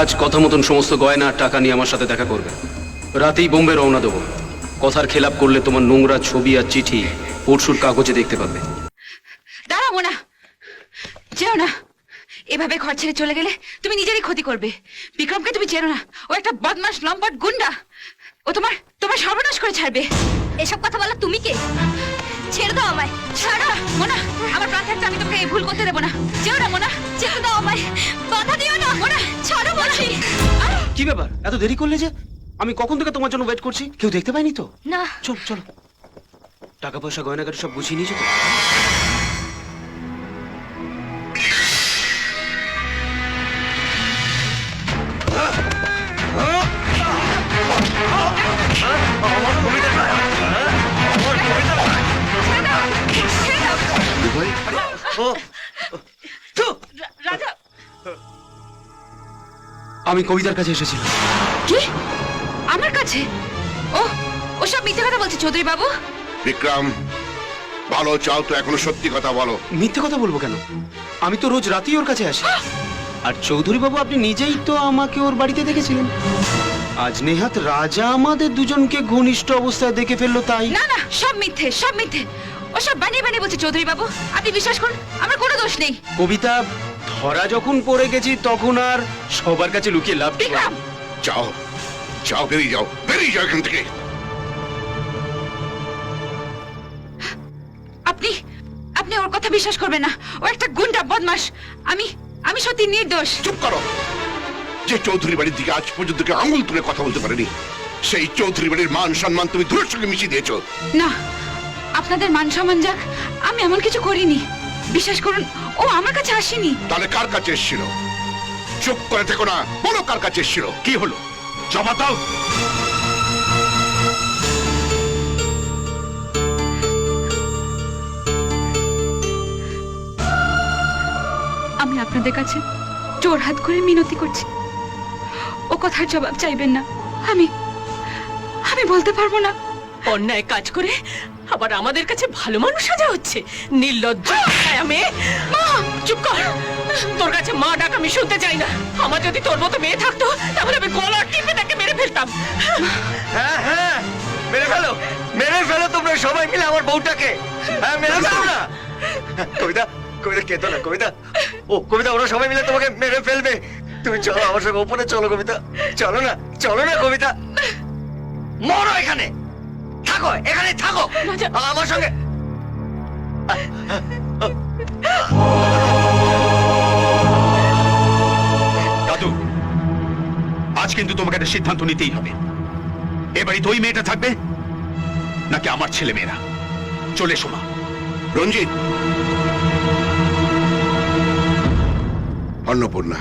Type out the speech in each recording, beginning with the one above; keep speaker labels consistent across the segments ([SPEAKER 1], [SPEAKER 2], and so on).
[SPEAKER 1] আজ কথা মতন সমস্ত গয়না আর টাকা নিয়ে আমার সাথে দেখা করবে। রাতেই বোম্বে রওনা দেবো। কথার খেলাপ করলে তোমার নোংরা ছবি আর চিঠি পরশুর কাগজে দেখতে পাবে।
[SPEAKER 2] দাঁড়াবো না যেও না। এভাবে ঘর ছেড়ে চলে গেলে তুমি নিজেরই ক্ষতি করবে। বিক্রমকে তুমি চেনো না। ও একটা বদমাস লম্পট গুন্ডা। ও তোমার তোমার সর্বনাশ করে ছাড়বে।
[SPEAKER 3] এসব কথা বলা তুমি কে? ছেড়ে দাও আমায়।
[SPEAKER 2] ছাড়া মোনা। আমার প্রাণ থাকতে আমি তোমাকে এই ভুল করতে দেবো না। যেও না।
[SPEAKER 1] কি ব্যাপার? এত দেরি করলে যে? আমি কখন থেকে তোমার জন্য ওয়েট করছি? কেউ দেখতে পাইনি তো?
[SPEAKER 3] না।
[SPEAKER 1] চল চলো। টাকা পয়সা গয়নাগাটি সব গুছিয়ে নিয়েছো তো?
[SPEAKER 2] রা-
[SPEAKER 1] আমি কবিতার কাছে এসেছিলাম।
[SPEAKER 2] কি? আমার কাছে? ও ওসব মিথ্যে কথা বলছে চৌধুরী বাবু?
[SPEAKER 4] বিক্রম ভালো চাও তো এখনও সত্যি কথা বলো।
[SPEAKER 1] মিথ্যে কথা বলব কেন? আমি তো রোজ রাতেই ওর কাছে আসি। আর চৌধুরী বাবু আপনি নিজেই তো আমাকে ওর বাড়িতে দেখেছিলেন। আজ নেহাত রাজা আমাদের দুজনকে ঘনিষ্ঠ অবস্থায় দেখে ফেলল তাই।
[SPEAKER 2] না না সব মিথ্যে সব মিথ্যে। ওসব বানিয়ে বানিয়ে বলছে চৌধুরী বাবু। আপনি বিশ্বাস করুন আমার কোনো দোষ নেই।
[SPEAKER 1] কবিতা ধরা যখন পড়ে গেছি তখন আর সবার কাছে লুকিয়ে লাভ কি?
[SPEAKER 4] যাও যাও বেরিয়ে যাও বেরিয়ে যাও এখান থেকে।
[SPEAKER 2] আপনি আপনি ওর কথা বিশ্বাস করবেন না। ও একটা গুন্ডা বদমাস আমি আমি সত্যি নির্দোষ।
[SPEAKER 4] চুপ করো। যে চৌধুরী বাড়ির দিকে আজ পর্যন্ত কেউ আঙুল তুলে কথা বলতে পারেনি সেই চৌধুরী বাড়ির মান সম্মান তুমি দূরের সঙ্গে মিশিয়ে দিয়েছ।
[SPEAKER 2] না আপনাদের মান সম্মান যাক আমি এমন কিছু করিনি। বিশ্বাস করুন ও আমার কাছে আসেনি।
[SPEAKER 4] তাহলে কার কাছে এসেছিল? চুপ করে থেকো না বলো কার কাছে এসেছিল? কি হলো? জবাব দাও।
[SPEAKER 2] আমি আপনাদের কাছে জোর হাত করে মিনতি করছি। ও কথার জবাব চাইবেন না। আমি আমি বলতে পারব না।
[SPEAKER 5] অন্যায় কাজ করে আবার আমাদের কাছে ভালো মানুষ সাজা হচ্ছে। নির্লজ্জ মেয়ে চুপ কর। তোর কাছে মা ডাক, আমি শুনতে চাই না। আমার যদি তোর মতো মেয়ে থাকতো, তাহলে আমি গলা টিপে তাকে মেরে ফেলতাম।
[SPEAKER 6] হ্যাঁ হ্যাঁ মেরে ফেলো। মেরে ফেলো তোমরা সবাই মিলে আমার বউটাকে। হ্যাঁ মেরে ফেলো না। কবিতা কবিতা কেতো না, কবিতা। ও, কবিতা, ওরা সবাই মিলে তোমাকে মেরে ফেলবে। তুমি চলো আমার সঙ্গে, ওপরে চলো কবিতা। চলো না চলো না কবিতা। মরো এখানে। থাকো এখানে থাকো। আমার সঙ্গে
[SPEAKER 7] দাদু আজ কিন্তু তোমাকে একটা সিদ্ধান্ত নিতেই হবে। এবারই তো ওই মেয়েটা থাকবে নাকি আমার ছেলে মেয়েরা? চলে শোনা
[SPEAKER 4] রঞ্জিত। অন্নপূর্ণা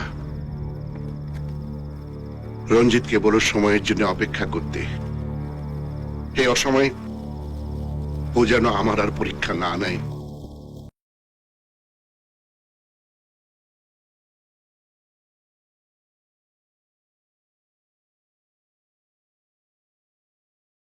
[SPEAKER 4] রঞ্জিতকে বলো সময়ের জন্য অপেক্ষা করতে। এই অসময়ে ও যেন আমার আর পরীক্ষা না নেয়।